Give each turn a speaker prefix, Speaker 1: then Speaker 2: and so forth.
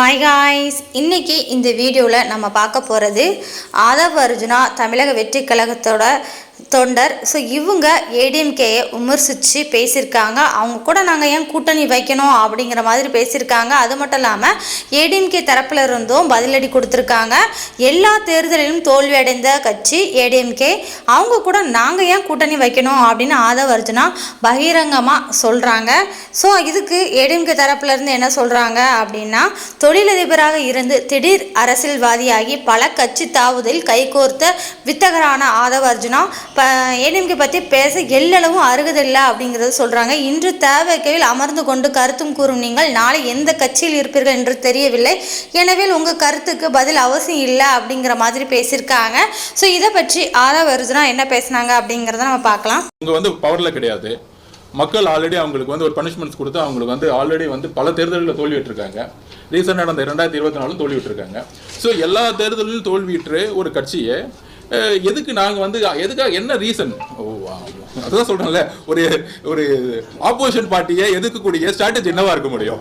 Speaker 1: Hi guys இன்றைக்கி இந்த வீடியோவில் நம்ம பார்க்க போகிறது ஆதவ அர்ஜுனா தமிழக வெற்றி கழகத்தோட தொண்டர். ஸோ இவங்க ஏடிஎம்கேயை விமர்சித்து பேசியிருக்காங்க. அவங்க கூட நாங்கள் ஏன் கூட்டணி வைக்கணும் அப்படிங்கிற மாதிரி பேசியிருக்காங்க. அது மட்டும் இல்லாமல் ஏடிஎம்கே தரப்பில் இருந்தும் பதிலடி கொடுத்துருக்காங்க. எல்லா தேர்தலிலும் தோல்வி அடைந்த கட்சி ஏடிஎம்கே அவங்க கூட நாங்கள் ஏன் கூட்டணி வைக்கணும் அப்படின்னு ஆதவர்ஜனா அர்ஜுனா பகிரங்கமாக சொல்கிறாங்க ஸோ இதுக்கு ஏடிஎம்கே தரப்புல இருந்து என்ன சொல்கிறாங்க அப்படின்னா தொழிலதிபராக இருந்து திடீர் அரசியல்வாதியாகி பல கட்சி தாவுதல் கைகோர்த்த வித்தகரான ஆதவ அர்ஜுனா ப ஏடிஎம்கே பற்றி பேச எல்லளவும் அருகதில்லை அப்படிங்கிறத சொல்கிறாங்க இன்று தேவைக்கையில் அமர்ந்து கொண்டு கருத்தும் கூறும் நீங்கள் நாளை எந்த கட்சியில் இருப்பீர்கள் என்று தெரியவில்லை. எனவே உங்கள் கருத்துக்கு பதில் அவசியம் இல்லை அப்படிங்கிற மாதிரி பேசியிருக்காங்க. ஸோ இதை பற்றி ஆதவ வருதுனா என்ன பேசுனாங்க அப்படிங்கிறத நம்ம பார்க்கலாம்.
Speaker 2: அவங்க வந்து பவரில் கிடையாது. மக்கள் ஆல்ரெடி அவங்களுக்கு வந்து ஒரு பனிஷ்மெண்ட்ஸ் கொடுத்து அவங்களுக்கு வந்து ஆல்ரெடி வந்து பல தேர்தல்களில் தோல்வியிட்டிருக்காங்க ரீசெண்டாக நடந்த ரெண்டாயிரத்தி இருபத்தி நாலும் தோல்வியிட்டிருக்காங்க ஸோ எல்லா தேர்தலிலும் தோல்வியிட்டு ஒரு கட்சியை எதுக்கு நாங்கள் வந்து எதுக்காக என்ன ரீசன் ஓ சொல்றேன்ல ஒரு ஒரு ஆப்போசிஷன் பார்ட்டியை எதுக்கக்கூடிய ஸ்ட்ராட்டஜி என்னவா இருக்க முடியும்?